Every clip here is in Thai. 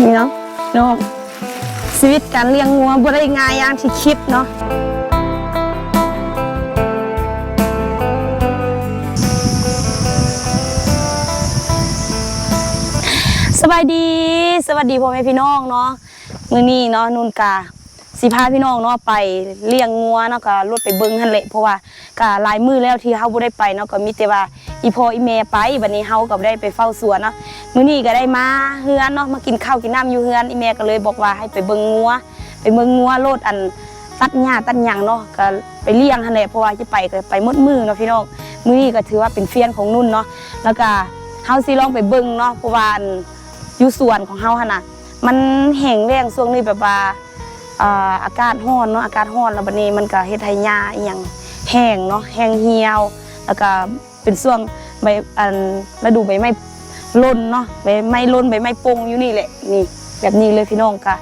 นี่เนาะเนาะชีวิตการเลี้ยงงัวบ่ได้ง่ายอย่างที่คิดเนาะ สบายดี สวัสดีพ่อแม่พี่น้องเนาะมื้อนี้เนาะนุ่นกาสิพาพี่น้องเนาะไปเลี้ยงงัวเนาะก็รถไปเบิ่งหั่นแหละเพราะว่าก็หลายมื้อแล้วที่เฮาบ่ได้ไปเนาะก็มีแต่ว่าอีพ่ออีแม่ไปบัดนี้เฮาก็บ่ได้ไปเฝ้าสวนเนาะมื้อนี้ก็ได้มาเฮือนเนาะมากินข้าวกินน้ำอยู่เฮือนอีแม่ก็เลยบอกว่าให้ไปเบิ่งงัวไปเบิ่งงัวโลดอันตัดหญ้าตัดหยังเนาะก็ไปเลี้ยงหั่นแหละเพราะว่าจะไปก็ไปหมดมือเนาะพี่น้องมื้อนี้ก็ถือว่าเป็นเฟียนของนุ่นเนาะแล้วก็เฮาสิลองไปเบิ่งเนาะเพราะว่า อยู่สวนของเฮาหั่นน่ะ มันแห้งแล้งช่วงนี้แบบว่าอ่าอากาศร้อนเนาะอากาศร้อนแล้วบัดนี้มันก็เฮ็ดให้หญ้าอีหยังแห้งเนาะแห้งเหี่ยว แล้วก็เป็นช่วงใบอันฤดูใบไม้ร่นเนาะใบไม้ร่นใบไม้ปงอยู่นี่แหละนี่แบบนี้เลยพี่น้องก็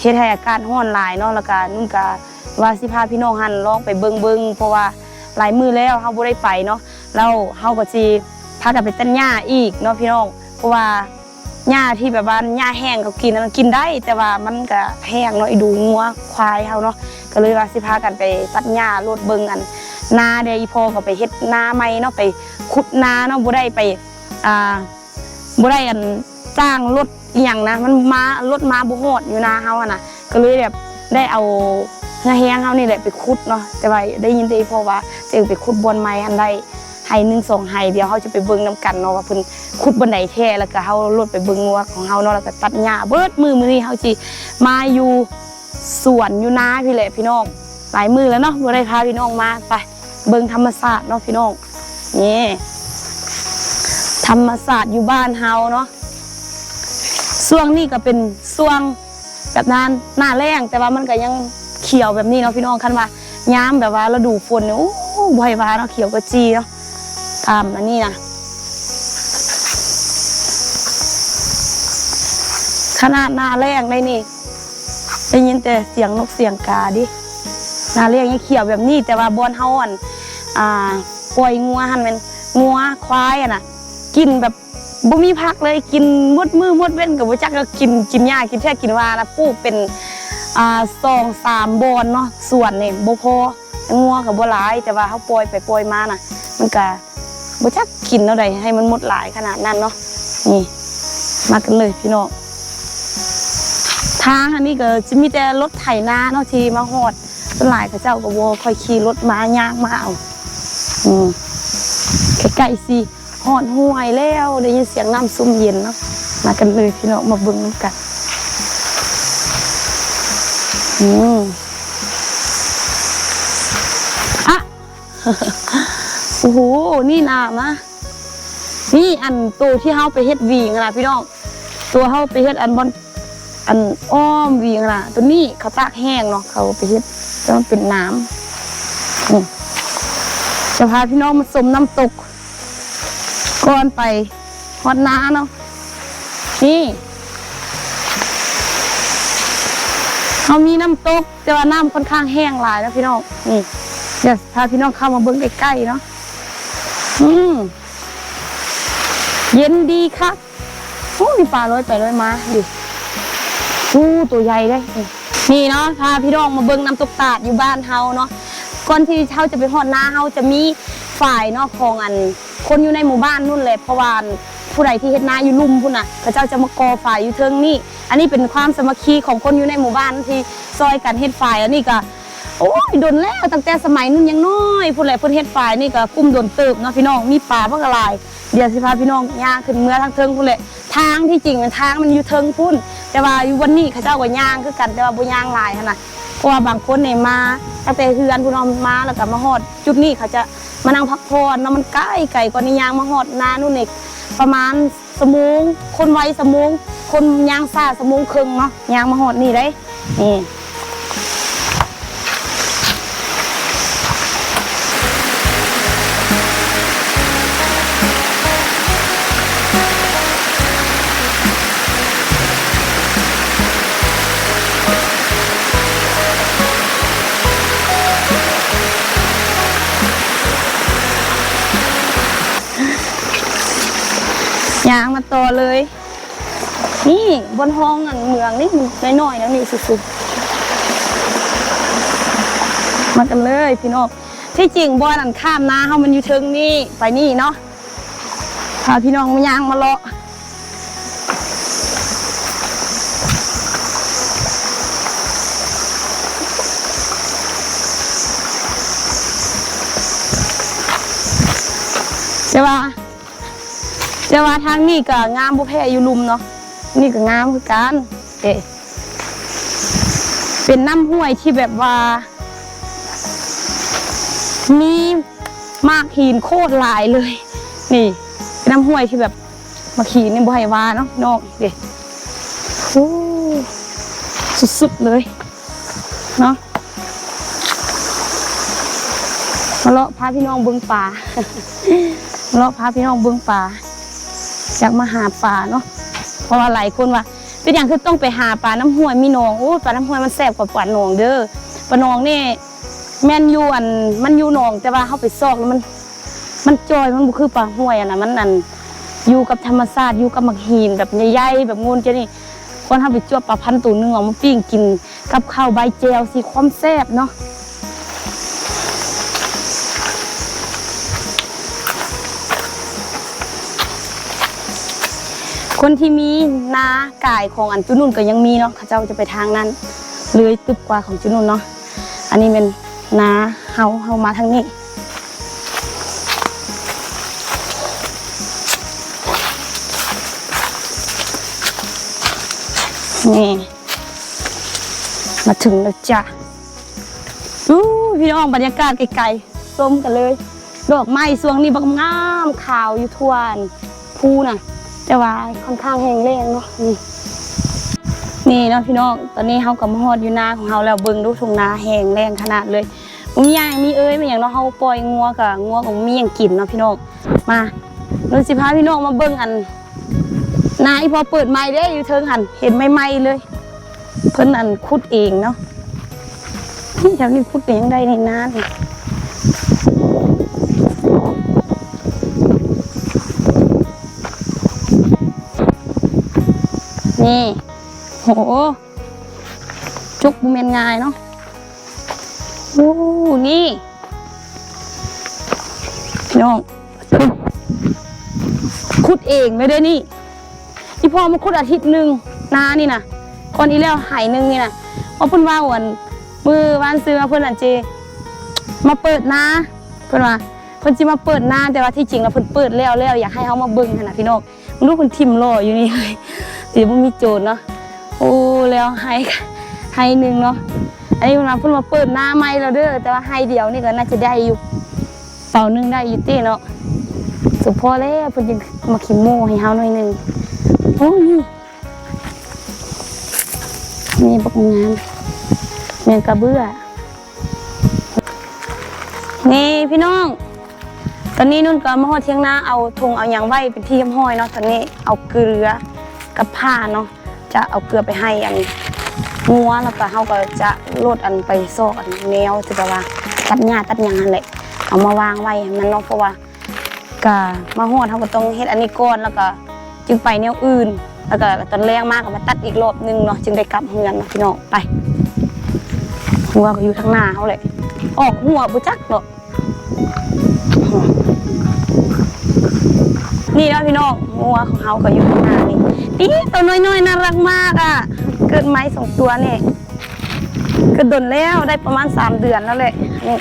เฮ็ดให้อากาศร้อนหลายเนาะแล้วก็นุ่นก็ว่าสิพาพี่น้องหันลองไปเบิ่งเบิ่งเพราะว่าหลายมือแล้วเฮาบ่ได้ไปเนาะแล้วเฮาก็สิพากันไปตัดหญ้าอีกเนาะพี่น้องเพราะว่า หญ้าที่แบบว่าหญ้าแห้งเขากินนะมันกินได้ แต่ว่ามันก็แห้งเนาะไอ้ดูงัวควายเฮาเนาะก็เลยว่าสิพากันไปตัดหญ้าโลดเบิ่งอันนาเดยวอีพอก็ไปเฮ็ดนาใหม่เนาะไปขุดนาเนาะบ่ได้ไปอ่าบ่ได้อันจ้างรถอหย่างนะ มันมารถมาบ่ฮอดอยู่นาเฮาอะนะก็เลยแบบได้เอาเฮือแฮงเฮานี่แหละไปขุดเนาะแต่ว่าได้ยินแต่อีพอว่าจะไปขุดบอนไม้อันใด ให้หนึ่งสองให้เดี๋ยวเฮาจะไปเบิ่งนํกันเนาะว่าเพิ่นขุดบนไหนแท้แล้วก็เฮารถไปเบิ่งงัวของเฮาเนาะแล้วก็ตัดหญ้าเบิดมือมือนี้เฮาสิมาอยู่สวนอยู่นาพี่แหละพี่น้องหลายมือแล้วเนาะบ่ได้พาพี่น้องมาไป เบิ่งธรรมชาสติเนาะพี่น้องนี่ธรรมศาสตร์อยู่บ้านเฮาเนาะช่วงนี้ก็เป็นช่วงแบบนั้นหน้าแรงแต่ว่ามันก็ยังเขียวแบบนี้เนาะพี่น้องคันว่าย้ำแบบว่าฤดูฝนเนี่ยโอ้บ่อยว่าเนาะเขียวกระจีเนาะ ตามอันนี้นะขนาดหน้าแรงได้นี่ได้ยินแต่เสียงนกเสียงกาดิหน้าแรงยังเขียวแบบนี้ แต่ว่าบอนเฮาอ่อนอ่าปล่อยงัวหันเป็นงัวควายอะนะกินแบบบ่มีพักเลยกินมดมือมดเว้นกับบ่จักก็กินกินหญ้ากินแท้กินว่าแล้วปลูกเป็นอ่าสองสามบอนเนาะส่วนนี่บ่พองัวกับบ่หลาย แต่ว่าเฮาปล่อยไปปล่อยมาน่ะ มันก็ บ่จักกินเท่าใดให้มันหมดหลายขนาดนั้นเนาะนี่มากันเลยพี่น้องทางอันนี้ก็จะมีแต่รถไถนาเนาะที่มาฮอดส่วนหลายเขาเจ้าก็บ่ค่อยขี่รถมาย่างมาเอาอืมใกล้ๆสิหอดห่วยแล้วได้ยินเสียงน้ำซุ่มเย็นเนาะมากันเลยพี่น้องมาเบิ่งน้ำกันอืมอะ โอ้โห นี่น้ำนะนี่อันตัวที่เฮาไปเฮ็ดวีงนะพี่น้อง ตัวเฮาไปเฮ็ดอันบอนอันอ้อมวีงนะตัวนี้เขาตากแห้งเนาะเขาไปเฮ็ดจนมันเป็นน้ำจะพาพี่น้องมาสมน้ำตกก่อนไปฮอดน้าเนาะนี่เขามีน้ำตกแต่ว่าน้ำค่อนข้างแห้งหลายนะพี่น้องนี่เดี๋ยวพาพี่น้องเข้ามาเบิ้งใกล้ๆเนาะ อืมเย็นดีครับโอ้มีปลาลอยไปลอยมาดิอู้ตัวใหญ่เลยนี่เนาะพาพี่น้องมาเบิ้งน้ำตกตาดอยู่บ้านเฮาเนาะก่อนที่เฮาจะไปฮอดนาเฮาจะมีฝ่ายเนาะของอัน คนอยู่ในหมู่บ้านนู่นเลยเพราะว่าผู้ใดที่เฮ็ดนาอยู่ลุ่มพุ่นน่ะพระเจ้าจะมากอฝ่ายอยู่เทิงนี่อันนี้เป็นความสมัคคีของคนอยู่ในหมู่บ้านที่ซอยกันเฮ็ดฝ่ายอันนี้ก็ โอ้ยโดนแล้วตั้งแต่สมัยนู้นยังน้อยผู้ใดเพิ่นเฮ็ดฝ่ายนี่ก็กลุ่มโดนเติบเนาะพี่น้องมีป่าบักหลายเดี๋ยวสิพาพี่น้องย่างขึ้นเมื่อทางเทิงพุ่นแหละทางที่จริงมันทางมันอยู่เทิงพุ่นแต่ว่าอยู่วันนี้เขาเจ้าก็ย่างคือกันแต่ว่าบ่ย่างหลายหั่นน่ะเพราะว่าบางคนเนี่ยมาตั้งแต่เฮือนพุ่นเอามาแล้วก็มาฮอด จุดนี้เขาจะมานั่งพักผ่อนเนาะมันใกล้ไกลกว่านี้ย่างมาฮอดนานู่นนี่ประมาณสมงคนไวสมงคนย่างซ่าสมงครึ่งเนาะย่างมาฮอดนี่ได้นี่ เลย นี่บนห้องอันเมืองนี่มันน้อยๆแล้วนี่สุดๆมากันเลยพี่น้องที่จริงบอนอันข้ามนาเฮามันอยู่เทิงนี่ไปนี่เนาะพาพี่น้องมาย่างมาเลาะ ใช่ปะทางนี้ก็งามบุแพอยู่ลุมเนาะนี่ก็งามคือกันเอ๊เป็นน้ำห้วยที่แบบว่า มีมากหินโคตรหลายเลย นี่ เป็นน้ำห้วยที่แบบมาขีนในบ่ให้วาเนาะน้องเด็โอ้สุดๆเลยเนาะมาเลาะพาพี่น้องเบิ้งป่ามาเลาะพาพี่น้องเบิ้งป่า อยากมาหาป่าเนาะเพราะว่าหลายคนว่าเป็นอย่างคือต้องไปหาปลาน้ำห้วยมีหนองโอ้ปลาน้ำห้วยมันแซ่บกว่าปลาหนองเด้อปลาหนองนี่แม่นอยู่อันมันอยู่หนองแต่ว่าเขาไปซอกแล้วมัน มันจอยมันคือปลาห้วยอะนะมันนั่นอยู่กับธรรมชาติอยู่กับหมักหินแบบใหญ่ๆแบบงูนจะนี่คนเขาไปจวบปลาพันตัวหนึงเอามาปิ้งกินกับข้าวใบแจวสีความแซ่บเนาะ คนที่มีนากายของอันจุนุ่นก็ยังมีเนาะเขาเจ้าจะไปทางนั้นเลยตึบกว่าของจุนุ่นเนาะอันนี้เป็นนาเฮาเฮามาทางนี้นี่มาถึงแล้วจ้ะอู้พี่น้องบรรยากาศไกลๆส้มกันเลย ดอกไม้สวงนี้บักงามขาวอยู่ทวนภูน่ะ แต่ว่าค่อนข้างแห้งแล้งเนาะนี่นี่เนาะพี่น้องตอนนี้เฮากับมาฮอดอยู่นาของเฮาแล้วเบิ่งดูทุ่งนาแห้งแล้งขนาดเลยบ่มีหยังมีเอ้ยมีหยังเนาะเฮาปล่อยงัวกับงัวก็บ่มีหยังกินเนาะพี่น้องมาเราสิพาพี่น้องมาเบิ่งอันนาอีพอเปิดไม้เด้อยู่เทิงหันเห็นใหม่ๆเลย เพิ่นอันขุดเองเนาะนี่แถวนี้ขุดเองได้ในนานี่ นี่ โห จุกบุเมนงายเนาะโอ้นี่พี่น้องขุดเองเลยเด้นี่อีพอมาขุดอาทิตย์หนึ่งนานี่นะก่อนอีแล้วหายหนึ่งนี่นะเพราะเพิ่นว่าวันมือวานซื้อมาเพิ่นอันเจ มาเปิดนาเพิ่นว่าเพิ่นสิมาเปิดนาแต่ว่าที่จริงแล้วเพิ่นเปิดแล้วแล้วอยากให้เฮามาเบิ่งหั่นน่ะพี่น้องมึงดูเพิ่นทิ่มรออยู่นี่เลย สิบ่มีโจรเนาะโอ้แล้วให้ให้หนึ่งเนาะอันนี้เพิ่นว่าเพิ่นมาเปิดหน้าใหม่แล้วเด้อแต่ว่าให้เดียวนี่ก็น่าจะได้อยู่เป่าหนึงได้อยู่ติเนาะสุดพอแล้วเพิ่นจึงมาขิมโมให้เฮาหน่อยหนึงโอ้นี่นี่บักงามเมียงกระเบื้อนี่พี่น้องตอนนี้นุ่นก็มาหอดเที่ยงหน้าเอาธงเอาหยางไว้เป็นที่ยบห้อยเนาะตอนนี้เอาเกลือ กับผ้าเนาะจะเอาเกลือไปให้อันงัวแล้วก็เขาก็จะโลดอันไปโซกอันแนวที่แบบว่าตัดหญ้าตัดหยางนั่นแหละเอามาวางไว้มันเนาะเพราะว่าก็มาหอดเขาก็ต้องเฮ็ดอันนี้ก่อนแล้วก็จึงไปแนวอื่น แล้วก็ตอนแรงมากก็มาตัดอีกรอบหนึงเนาะจึงได้กลับเฮือนเนาะพี่น้องไปหัวก็อยู่ข้างหน้าเขาเลยออกหัวบุจักเนาะนี่นะพี่น้อง หัวของเขาก็อยู่ข้างหน้านี่นี่ตัวน้อยๆน่ารักมากอะ เกิดไม้สองตัวนี่เกิดดนแล้วได้ประมาณสามเดือนแล้วแหละนี่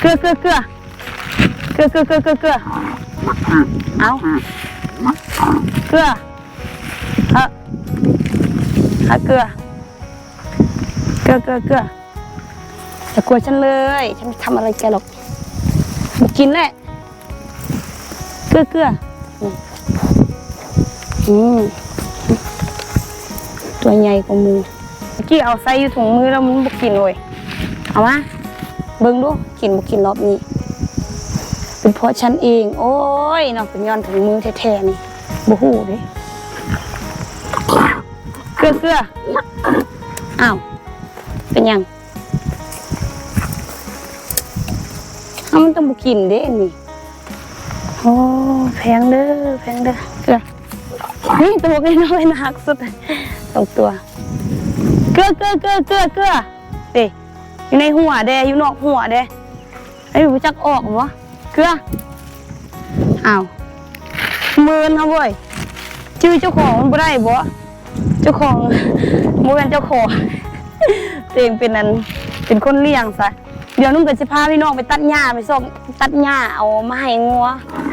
เกลือเกลือเกลือเกลือเกลือเกลือเกลือเกลือเอาเกลือฮะฮะเกลือเกลือเกลือเกลืออย่ากลัวฉันเลย ฉันไม่ทำอะไรแกหรอกมากินแหละ เกลือเกลือ อืมตัวใหญ่กว่ามือเมื่อกี้เอาใส่อยู่ถุงมือแล้วมันบุกินเลยเอามาเบิ่งดูกินบุกินรอบนี้ เป็นเพราะฉันเอง โอ้ยเนาะเป็นย้อนถุงมือแท้ๆนี่บูฮูเด้เกลือเกลืออ้าวเป็นยังเอามันต้องบุกินเด้นี่โอ้แพงเด้อแพงเด้อ เกลือนี่ตัวก็น้อยหนักสุดสองตัว เกลือเกลือเกลือเกลือเกลือเด้อยู่ในหัวเด้อยู่นอกหัวเด้ไอ้ยรู้จักออกบ่เกลืออ้าวเมินเขาเว้ยชื่อเจ้าของมันบ่ได้บ่เจ้าของบ่เป็นเจ้าของตัวเองเป็นนันเป็นคนเลี้ยงซะเดี๋ยวนุ่งก็จะพาพี่น้องไปตัดหญ้าไปส่งตัดหญ้าเอามาให้งัว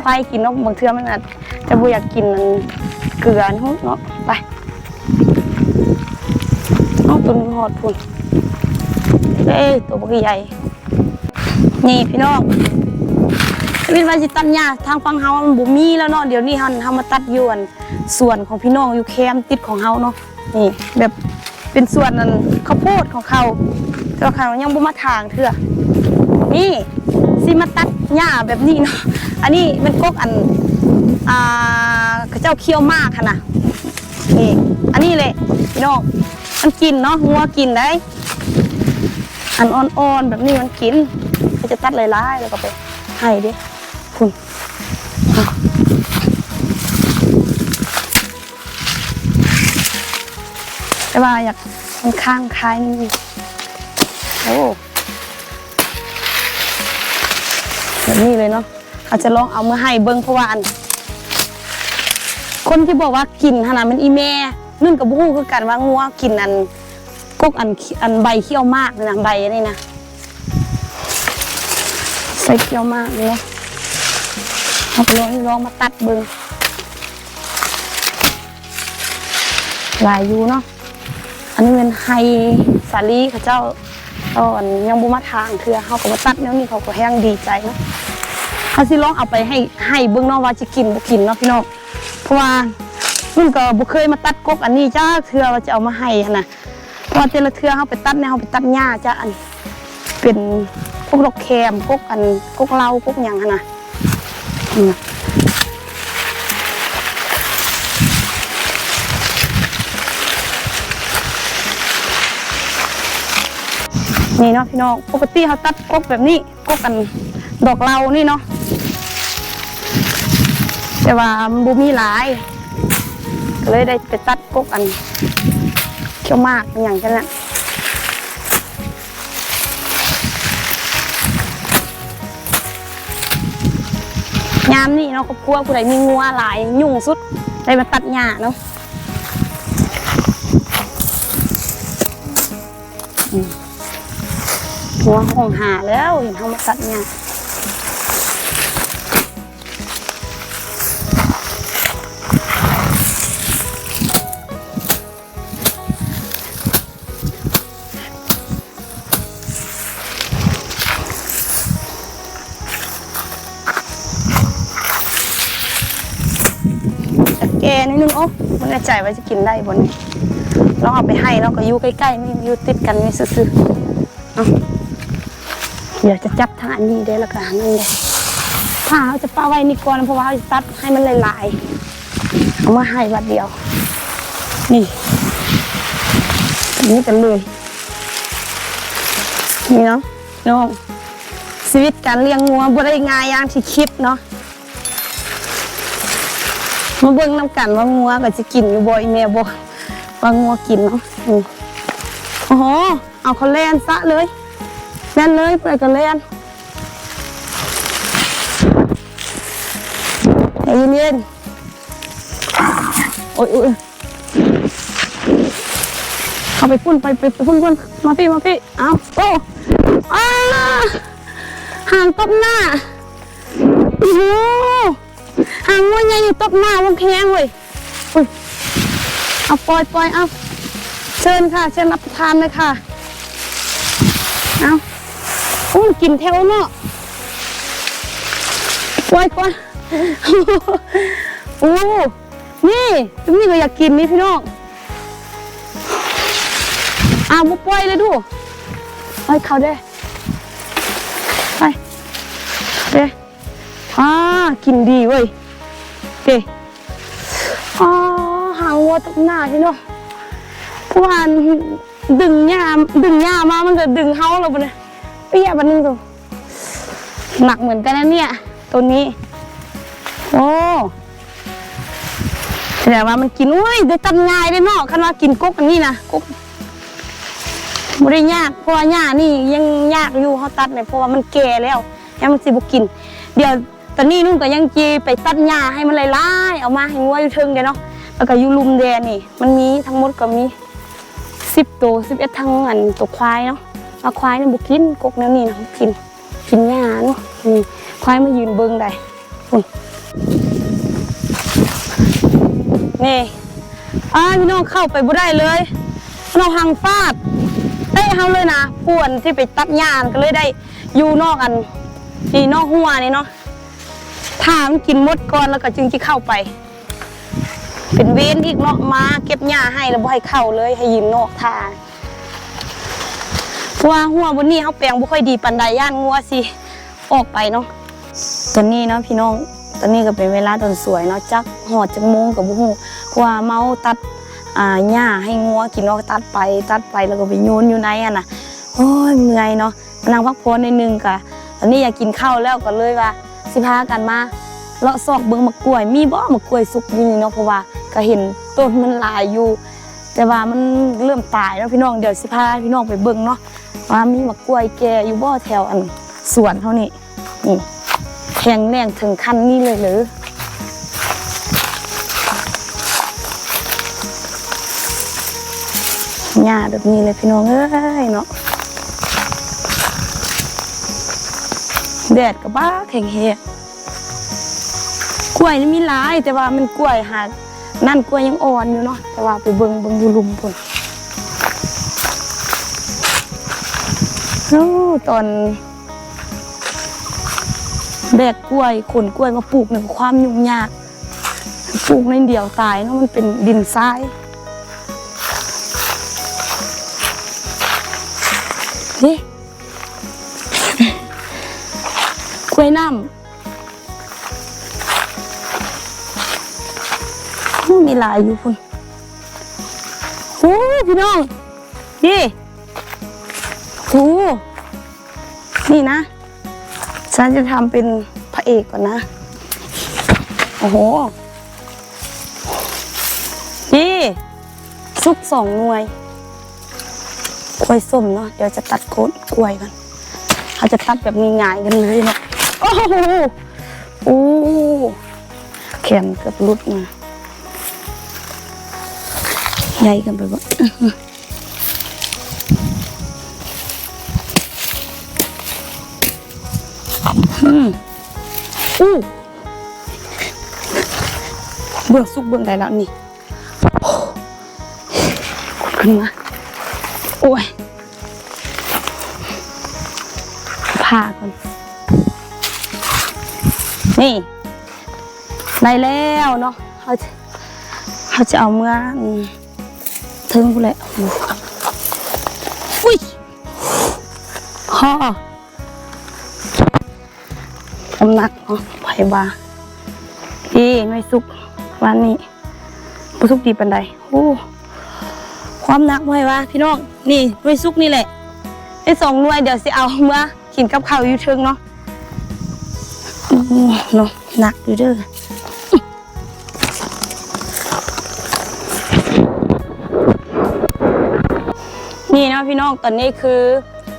ควายกินนาะบางเทื่อมันอาจจะบ่อยากกินนั่น เกลือเนาะเนาะไปเอาตัวนึงหอดพุ่นเอ้ยตัวบักใหญ่ นี่พี่น้องวินวาสิตัดหญ้าทางฝั่งเฮามันบ่มีแล้วเนาะเดี๋ยวนี้เฮาเฮามาตัดยู่อันส่วนของพี่น้องอยู่แคมติดของเฮาเนาะนี่แบบเป็นส่วนนั้นข้าวโพดของเขาแต่ว่าเขายังบ่มาทางเถื่อนี่สิมาตัดหญ้าแบบนี้เนาะอันนี้มันกกอัน อ่าเขาเจ้าเคี้ยวมากค่ะนะนี่อันนี้เลยพี่น้องมันกินเนาะงัวกินได้ อันอ่อนๆแบบนี้มันกินก็จะตัดลายๆแล้วก็ไปให้ดิคุณแต่ว่าอยากมันข้างคล้ายนี่โอ้แบบนี้เลยเนาะอาจจะลองเอามาให้เบิ้งเพราะว่าอัน คนที่บอกว่ากินขนาดมันอีแม่นุ่นกับบู้คือกันว่างัวกินอันกกอันอันใบเขี้ยวมากเลยนะใบนี่นะใส่เขี้ยวมากเลยเนาะเอาไปลองลองมาตัดเบิงหลายอยู่เนาะอันนี้เป็นไฮสาลีเขาเจ้าตอนยังบุมาทางคือเขาก็มาตัดแล้วนี่เขาก็แห้งดีใจเนาะเขาสิลองเอาไปให้ให้เบิ้งนาะว่าจะกินบ่กินเนาะพี่น้อง เพราะว่านุ่นก็บ่เคยมาตัดกกอันนี้จ้าเทือว่าจะเอามาให้หั้นนะพอเจละเทือเขาไปตัดเนี่ยเขาไปตัดหญ้าจ้ะอัน เป็นพวกดอกแคมพวกอันพวกเล้าพวกหยังนะนี่เนาะพี่น้องปกติเขาตัดกกแบบนี้กกกันดอกเล้านี่เนาะ แต่ว่าบูมีหลายก็เลยได้ไปตัดกกอันเขี้ยวมากอย่างกันแหละยามนี่เนาะครอบครัวผู้ใดมีงัวหลายยุ่งสุดได้มาตัดหญ้าเนาะอืมงัวห้องหาแล้วเห็นเขามาตัดหญ้า นิดนึงโอ้มันแน่ใจว่าจะกินได้บนนี้ลองเอาไปให้เราก็อยู่ใกล้ๆนี่อยู่ติดกันนี่ซื่อๆเดี๋ยวจะจับทานนี้ได้แล้วก็นั่นเลยถ้าเขาจะป้าไว้นี่ก่อนเพราะว่าเขาจะตัดให้มันหลายๆเอามาให้วัดเดียว นี่นนี้กันเลยนี่เนาะน้องชีวิตการเลี้ยงงัวบ่ได้ง่ายอย่างที่คิดเนาะ มาเบิ่งน้ำกันว่างัวก็จะกินอยู่บ่อีแม่บ่ว่างัวกินเนาะอืมโอ้โหเอาเขาแล่นซะเลยแล่นเลยไปกันแล่นใจเย็นๆโอ้ยโอ้ยเอาไปพุ่นไปไปไปพุ่นพุ่นมาพี่มาพี่เอาโอ้อ้าห่างตบหน้าโอ้างว่าไงอยู่ตบหน้าวงแข้งเว้ยอุ้ยเอาปล่อยปล่อยเอาเชิญค่ะ เชิญรับประทานเลยค่ะ เอาอุ้ยกินแถวเนาะปล่อยปล่อยโอ้นี่ตรงนี้ก็อยากกินนี่พี่น้องอ้าวมาปล่อยเลยดูไปเขาได้ไปเด้อ่ากินดีเว้ย เอ๋อหางวัวตกหน้าพี่เนาะเพราะว่าดึงหญ้าดึงหญ้ามามันก็ดึงเฮาเราไปเลยเปี้ยบันนึงตัวหนักเหมือนกันนะเนี่ย ตัวนี้ โอ้แต่ว่ามันกินอุ้ยได้ตันง่ายได้เนาะคันว่ากินกุ๊กอันนี้นะกกบ่ได้ยากเพราะว่าหญ้านี่ยังยากอยู่เขาตัดเนี่ยเพราะว่ามันแก่แล้วยังมันสิบกิน เดี๋ยว ตอนนี้นุ่นก็ยังจีไปตัดหญ้าให้มันหลายๆเอามาให้งัวอยู่เทิงเด้เนาะแล้วก็อยู่ลุมแดนนี่ มันมีทั้งหมดก็มี10ตัว11ทั้งอันตัวควายเนาะเอาควายนี่บ่กินกกแนวนี้นะกินกินหญ้าเนาะนี่ควายมายืนเบิ่งได้พุ่นนี่อ้าพี่น้องเข้าไปบ่ได้เลยน้องหังฟาดเอ้ยเฮาเลยนะป่วนที่ไปตัดหญ้าก็เลยได้อยู่นอกอันนี่นอกหัวนี่เนาะ ถ้ามันกินมดก่อนแล้วก็จึงจะเข้าไป เป็นเว้นอีกเนาะมาเก็บหญ้าให้แล้วบ่ให้เข้าเลยให้ยืนนอกท่าเพราะว่าหัวบนนี้เฮาแปลงบ่ค่อยดีปานใดย่านงัวสิออกไปเนาะตอนนี้เนาะพี่น้องตอนนี้ก็เป็นเวลาตอนสวยเนาะจักหอดจักโมงกับบุหูเพราะว่าเมาตัดอ่าหญ้าให้งัวกินเนาะตัดไปตัดไปแล้วก็ไปโยนอยู่ในอะนะโอ้ยเมื่อยเนาะมานั่งพักผ่อนในอยนึงกะตอนนี้อยากกินข้าวแล้วก็เลยว่า สิพากันมาเลาะซอกเบิ่งมะกล้วย มีบ่มะกล้วยสุกอยู่นี่เนาะเพราะว่าก็เห็นต้นมันหลายอยู่ แต่ว่ามันเริ่มตายแล้วพี่น้องเดี๋ยวสิพาพี่น้องไปเบิ่งเนาะว่ามีมะกล้วยแก่อยู่บ่แถวอันสวนเฮานี่นี่แข็งแรงถึงขั้นนี้เลยหรือหญ้าแบบนี้เลยพี่น้องเอ้ยเนาะ แดดกับบ้าแข็งเฮะกล้วยนี่มีหลาย แต่ว่ามันกล้วยหานั่นกล้วยยังอ่อนอยู่เนาะแต่ว่าไปเบิงเบิงอยู่ลุมพุ่นโอ้ตอนแบกกล้วยขนกล้วยมาปลูกเนี่ยความยุ่งยากปลูกในเดียวตายเนาะมันเป็นดินทราย หลายอยู่พุ่นโอ้พี่น้องนี่โอ้นี่นะ ฉันจะทำเป็นพระเอกก่อนนะ โอ้โห นี่ซุกสองหน่วยกล้วยส้มเนาะเดี๋ยวจะตัดโคนกล้วยกันเขาจะตัดแบบง่ายๆกันเลยเนาะโอ้โหโอ้แขนเกือบรุดมา หญ่กันไปบ่อู้เบื้องสุกเบื้องใดแล้วนี่ขึ้นมาโอ้ยผ่าก่อนนี่ได้แล้วเนาะเขาจะเขาจะเอาเมื่อ อืมถึงกูนแหละอุ้ยฮ่อน้ำหนักเนาะไผ่บาพี่ไม่สุกวันนี้บ่สุกดีปันใดโอ้ความหนักไผ่บาพี่น้อง นี่ไม่สุกนี่แหละไอ้สองหน่วยเดี๋ยวสิเอาเมื่อกินกับข้าวอยู่เชิงเนาะอืมเนาะหนักอยู่เด้อ นี่นะพี่น้องตอนนี้คือ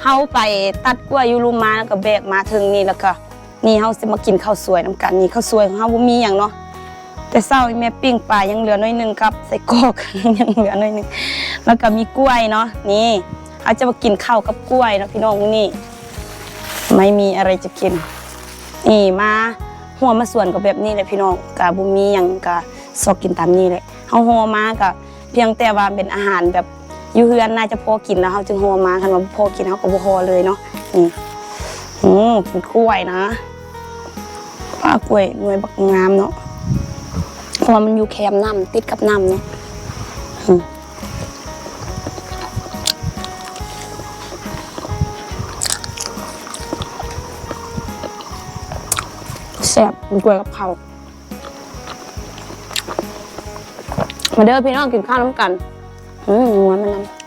เฮาไปตัดกล้วยยูรุมาแล้วก็แบกมาถึงนี่แล้วก็นี่เฮาสิมากินข้าวสวยน้ำกันนี่ข้าวสวยของเฮาบ่มีหยังเนาะแต่เช้าแม่ปิ้งปลายังเหลือน้อยหนึงครับใส่กอกยังเหลือน้อยหนึงแล้วก็มีกล้วยเนาะนี่เอาจะมากินข้าวกับกล้วยเนาะพี่น้องนี่ ไม่มีอะไรจะกินนี่มาหัวมาส่วนกับแบบนี้แหละพี่น้องกะบ่มีหยังกะซอกกินตามนี้แหละเฮาหัวมาก็เพียงแต่ว่าเป็นอาหารแบบ อยู่เฮือนน่าจะพอกินแล้วเฮาจึงหัวมาคันว่าพอกินเฮาก็บ่พอเลยเนาะนี่อืมเป็นกล้วยนะว่ากล้วยหน่วยบักงามเนาะเพราะว่ามันอยู่แคมน้ำติดกับน้ำเนาะแซ่บกล้วยกับเขามาเด้อพี่น้องกินข้าวน้ำกัน อืมนัวมันน้ำ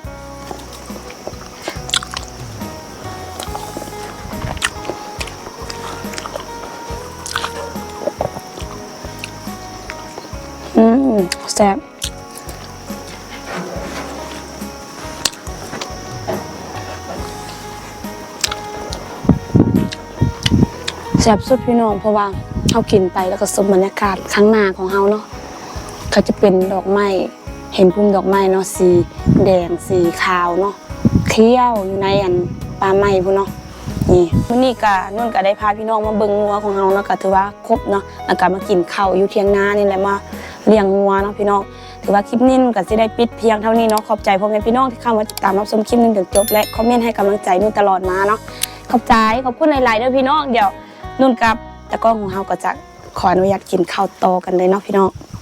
อืมแซ่บซ่บแซ่บสุดพี่น้องเพราะว่าเขากินไปแล้วก็สมบรรยากาศข้างหน้าของเขาเนาะก็จะเป็นดอกไม้ เห็นพุ่มดอกไม้เนาะสีแดงสีขาวเนาะเขียวอยู่ในอันปลาไม้พุ่นเนาะนี่วันนี้ก็นุ่นก็ได้พาพี่น้องมาเบิ่งงัวของเราเนาะก็ถือว่าครบเนาะแล้วก็มากินข้าวอยู่เทียงนานี่แหละมาเลี้ยงงัวเนาะพี่น้องถือว่าคลิปนี้นุ่นก็จะได้ปิดเพียงเท่านี้เนาะขอบใจพ่อแม่พี่น้องที่เข้ามาติดตามรับชมคลิปนี้จนจบและคอมเมนต์ให้กำลังใจนุ่นตลอดมาเนาะขอบใจขอบคุณหลายๆเด้อพี่น้องเดี๋ยวนุ่นกับตะก้องของเราก็จะขออนุญาตกินข้าวโตอกันเลยเนาะพี่น้อง